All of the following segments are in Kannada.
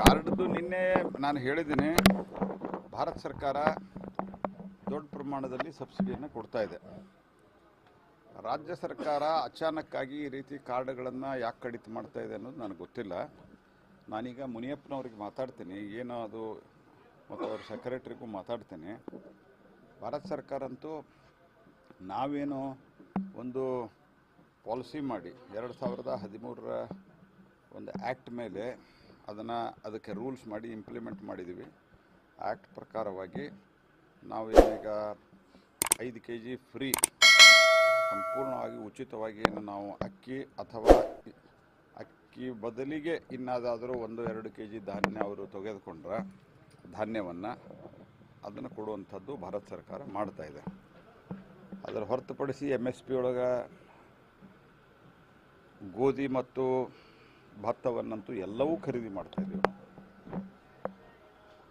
ಕಾರ್ಡ್ದು ನಿನ್ನೆ ನಾನು ಹೇಳಿದ್ದೀನಿ, ಭಾರತ ಸರ್ಕಾರ ದೊಡ್ಡ ಪ್ರಮಾಣದಲ್ಲಿ ಸಬ್ಸಿಡಿಯನ್ನು ಕೊಡ್ತಾ ಇದೆ. ರಾಜ್ಯ ಸರ್ಕಾರ ಅಚಾನಕ್ಕಾಗಿ ಈ ರೀತಿ ಕಾರ್ಡ್ಗಳನ್ನು ಯಾಕೆ ಕಡಿತ ಮಾಡ್ತಾ ಇದೆ ಅನ್ನೋದು ನನಗೆ ಗೊತ್ತಿಲ್ಲ. ನಾನೀಗ ಮುನಿಯಪ್ಪನವ್ರಿಗೆ ಮಾತಾಡ್ತೀನಿ, ಏನೋ ಅದು ಮತ್ತು ಅವ್ರ ಸೆಕ್ರೆಟ್ರಿಗೂ ಮಾತಾಡ್ತೀನಿ. ಭಾರತ ಸರ್ಕಾರ ಅಂತೂ ನಾವೇನು ಒಂದು ಪಾಲಿಸಿ ಮಾಡಿ, ಎರಡು ಸಾವಿರದ ಹದಿಮೂರರ ಒಂದು ಆ್ಯಕ್ಟ್ ಮೇಲೆ ಅದನ್ನು ಅದಕ್ಕೆ ರೂಲ್ಸ್ ಮಾಡಿ ಇಂಪ್ಲಿಮೆಂಟ್ ಮಾಡಿದ್ದೀವಿ ಆ್ಯಕ್ಟ್ ಪ್ರಕಾರವಾಗಿ ನಾವು ಏನೀಗ ಐದು ಕೆ ಜಿ ಫ್ರೀ ಸಂಪೂರ್ಣವಾಗಿ ಉಚಿತವಾಗಿ ನಾವು ಅಕ್ಕಿ ಅಥವಾ ಅಕ್ಕಿ ಬದಲಿಗೆ ಇನ್ನಾದಾದರೂ ಒಂದು ಎರಡು ಕೆ ಜಿ ಧಾನ್ಯ ಅವರು ತೆಗೆದುಕೊಂಡ್ರೆ ಧಾನ್ಯವನ್ನು ಅದನ್ನು ಕೊಡುವಂಥದ್ದು ಭಾರತ ಸರ್ಕಾರ ಮಾಡ್ತಾ ಇದೆ. ಅದರ ಹೊರತುಪಡಿಸಿ ಎಂ ಎಸ್ ಪಿ ಒಳಗೆ ಗೋಧಿ ಮತ್ತು ಭತ್ತವನ್ನಂತೂ ಎಲ್ಲವೂ ಖರೀದಿ ಮಾಡ್ತಾ ಇದ್ದೀವಿ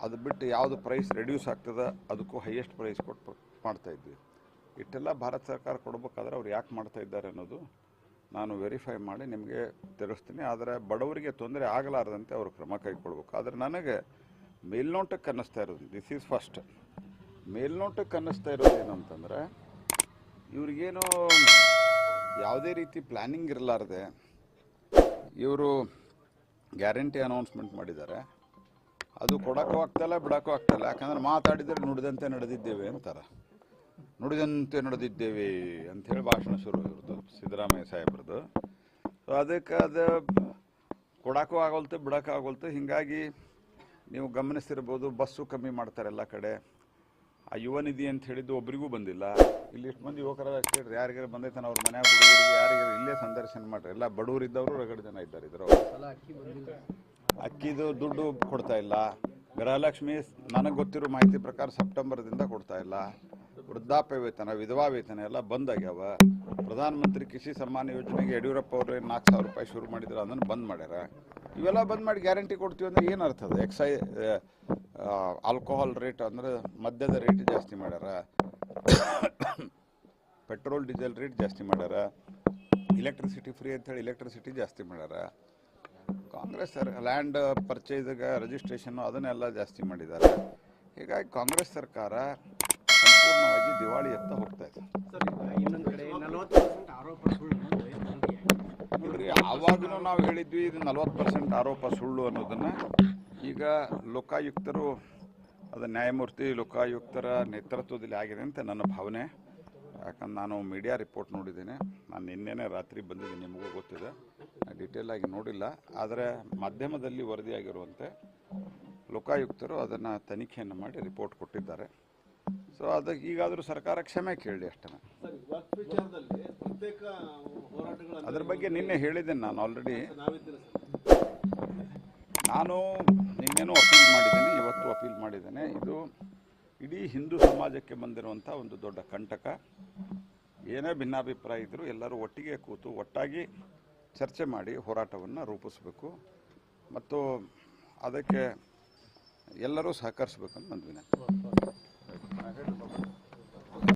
ಅದು ಬಿಟ್ಟು ಯಾವುದು ಪ್ರೈಸ್ ರೆಡ್ಯೂಸ್ ಆಗ್ತದೆ ಅದಕ್ಕೂ ಹೈಯೆಸ್ಟ್ ಪ್ರೈಸ್ ಕೊಟ್ಟು ಮಾಡ್ತಾ ಇದ್ವಿ. ಇಷ್ಟೆಲ್ಲ ಭಾರತ ಸರ್ಕಾರ ಕೊಡಬೇಕಾದ್ರೆ ಅವ್ರು ಯಾಕೆ ಮಾಡ್ತಾ ಇದ್ದಾರೆ ಅನ್ನೋದು ನಾನು ವೆರಿಫೈ ಮಾಡಿ ನಿಮಗೆ ತಿಳಿಸ್ತೀನಿ. ಆದರೆ ಬಡವರಿಗೆ ತೊಂದರೆ ಆಗಲಾರದಂತೆ ಅವರು ಕ್ರಮ ಕೈಗೊಳ್ಬೇಕು. ಆದರೆ ನನಗೆ ಮೇಲ್ನೋಟಕ್ಕೆ ಅನ್ನಿಸ್ತಾ ಇರೋದು ದಿಸ್ ಈಸ್ ಫಸ್ಟ್ ಮೇಲ್ನೋಟಕ್ಕೆ ಅನ್ನಿಸ್ತಾ ಇರೋದು ಏನಂತಂದರೆ ಇವ್ರಿಗೇನು ಯಾವುದೇ ರೀತಿ ಪ್ಲ್ಯಾನಿಂಗ್ ಇರಲಾರ್ದೆ ಇವರು ಗ್ಯಾರಂಟಿ ಅನೌನ್ಸ್ಮೆಂಟ್ ಮಾಡಿದ್ದಾರೆ. ಅದು ಕೊಡೋಕ್ಕೂ ಆಗ್ತಾಯಿಲ್ಲ ಬಿಡೋಕ್ಕೂ ಆಗ್ತಾಯಿಲ್ಲ ಯಾಕಂದ್ರೆ ಮಾತಾಡಿದರೆ ನುಡಿದಂತೆ ನಡೆದಿದ್ದೇವೆ ಅಂತಾರೆ. ನುಡಿದಂತೆ ನಡೆದಿದ್ದೇವೆ ಅಂಥೇಳಿ ಭಾಷಣ ಶುರು ಇವ್ರದ್ದು, ಸಿದ್ದರಾಮಯ್ಯ ಸಾಹೇಬ್ರದ್ದು. ಸೊ ಅದಕ್ಕೆ ಅದು ಕೊಡೋಕ್ಕೂ ಆಗೋಲ್ತು, ಬಿಡೋಕ್ಕೂ ಆಗೋಲ್ತು. ಹೀಗಾಗಿ ನೀವು ಗಮನಿಸ್ತಿರ್ಬೋದು, ಬಸ್ಸು ಕಮ್ಮಿ ಮಾಡ್ತಾರೆ ಎಲ್ಲ ಕಡೆ. ಆ ಯುವ ನಿಧಿ ಅಂತ ಹೇಳಿದ್ದು ಒಬ್ಬರಿಗೂ ಬಂದಿಲ್ಲ. ಇಲ್ಲಿ ಇಷ್ಟು ಮಂದಿ ಯುವಕರ ಅಷ್ಟೇ ಯಾರಿಗಾರ ಬಂದೈತಾನ ಅವ್ರ ಮನ್ಯಾಗ ಹುಡುಗರಿಗೆ ಯಾರಿಗಾರ ಇಲ್ಲೇ ಸಂದರ್ಶನ ಮಾಡ್ರಿ. ಎಲ್ಲ ಬಡವರಿದ್ದವರು ರಗಡ ಜನ ಇದ್ದಾರೆ ಇದ್ರು ಅಕ್ಕಿದು ದುಡ್ಡು ಕೊಡ್ತಾ ಇಲ್ಲ. ಗೃಹಲಕ್ಷ್ಮಿ ನನಗೆ ಗೊತ್ತಿರೋ ಮಾಹಿತಿ ಪ್ರಕಾರ ಸೆಪ್ಟೆಂಬರ್ದಿಂದ ಕೊಡ್ತಾ ಇಲ್ಲ. ವೃದ್ಧಾಪ್ಯ ವೇತನ ವಿಧವಾ ವೇತನ ಎಲ್ಲ ಬಂದ್ ಆಗ್ಯಾವ ಪ್ರಧಾನಮಂತ್ರಿ ಕೃಷಿ ಸನ್ಮಾನ ಯೋಜನೆಗೆ ಯಡಿಯೂರಪ್ಪ ಅವರು ನಾಲ್ಕು ಸಾವಿರ ರೂಪಾಯಿ ಶುರು ಮಾಡಿದ್ರು ಅದನ್ನು ಬಂದ್ ಮಾಡ್ಯಾರ. ಇವೆಲ್ಲ ಬಂದ್ ಮಾಡಿ ಗ್ಯಾರಂಟಿ ಕೊಡ್ತೀವಿ ಅಂದ್ರೆ ಏನು ಅರ್ಥ ಅದು? ಎಕ್ಸೈ ಆಲ್ಕೋಹಾಲ್ ರೇಟ್ ಅಂದ್ರೆ ಮದ್ಯದ ರೇಟ್ ಜಾಸ್ತಿ ಮಾಡ್ಯಾರ. ಪೆಟ್ರೋಲ್ ಡೀಸೆಲ್ ರೇಟ್ ಜಾಸ್ತಿ ಮಾಡ್ಯಾರ. ಇಲೆಕ್ಟ್ರಿಸಿಟಿ ಫ್ರೀ ಅಂತೇಳಿ ಇಲೆಕ್ಟ್ರಿಸಿಟಿ ಜಾಸ್ತಿ ಮಾಡ್ಯಾರ. ಕಾಂಗ್ರೆಸ್ ಲ್ಯಾಂಡ್ ಪರ್ಚೇಸ್ಗೆ ರಿಜಿಸ್ಟ್ರೇಷನ್ನು ಅದನ್ನೆಲ್ಲ ಜಾಸ್ತಿ ಮಾಡಿದ್ದಾರೆ ಹೀಗಾಗಿ ಕಾಂಗ್ರೆಸ್ ಸರ್ಕಾರ ಸಂಪೂರ್ಣವಾಗಿ ದಿವಾಳಿಯತ್ತ ಹೋಗ್ತಾ ಇದೆ. ನೋಡ್ರಿ, ಆವಾಗಲೂ ನಾವು ಹೇಳಿದ್ವಿ ಇದು ನಲ್ವತ್ತು ಪರ್ಸೆಂಟ್ ಆರೋಪ ಸುಳ್ಳು ಅನ್ನೋದನ್ನು. ಈಗ ಲೋಕಾಯುಕ್ತರು ಅದು ನ್ಯಾಯಮೂರ್ತಿ ಲೋಕಾಯುಕ್ತರ ನೇತೃತ್ವದಲ್ಲಿ ಆಗಿದೆ ಅಂತ ನನ್ನ ಭಾವನೆ. ಯಾಕಂದ್ರೆ ನಾನು ಮೀಡಿಯಾ ರಿಪೋರ್ಟ್ ನೋಡಿದ್ದೇನೆ. ನಾನು ನಿನ್ನೆನೇ ರಾತ್ರಿ ಬಂದಿದ್ದೀನಿ ನಿಮಗೂ ಗೊತ್ತಿದೆ. ಡೀಟೇಲ್ ಆಗಿ ನೋಡಿಲ್ಲ. ಆದರೆ ಮಾಧ್ಯಮದಲ್ಲಿ ವರದಿಯಾಗಿರುವಂತೆ ಲೋಕಾಯುಕ್ತರು ಅದನ್ನು ತನಿಖೆಯನ್ನು ಮಾಡಿ ರಿಪೋರ್ಟ್ ಕೊಟ್ಟಿದ್ದಾರೆ. ಸೊ ಅದಕ್ಕೆ ಈಗಾದರೂ ಸರ್ಕಾರ ಕ್ಷಮೆ ಕೇಳಿ ಅಷ್ಟೇ ಅದ್ರ ಬಗ್ಗೆ ನಿನ್ನೆ ಹೇಳಿದ್ದೇನೆ ನಾನು ಆಲ್ರೆಡಿ ನಾನು ನಿನ್ನೆನೂ ಅಪೀಲ್ ಮಾಡಿದ್ದೇನೆ, ಇವತ್ತು ಅಪೀಲ್ ಮಾಡಿದ್ದೇನೆ. ಇದು ಇಡೀ ಹಿಂದೂ ಸಮಾಜಕ್ಕೆ ಬಂದಿರುವಂಥ ಒಂದು ದೊಡ್ಡ ಕಂಟಕ. ಏನೇ ಭಿನ್ನಾಭಿಪ್ರಾಯ ಇದ್ದರೂ ಎಲ್ಲರೂ ಒಟ್ಟಿಗೆ ಕೂತು ಒಟ್ಟಾಗಿ ಚರ್ಚೆ ಮಾಡಿ ಹೋರಾಟವನ್ನು ರೂಪಿಸಬೇಕು. ಮತ್ತು ಅದಕ್ಕೆ ಎಲ್ಲರೂ ಸಹಕರಿಸಬೇಕಂತ ನನ್ನ ವಿನಂತಿ.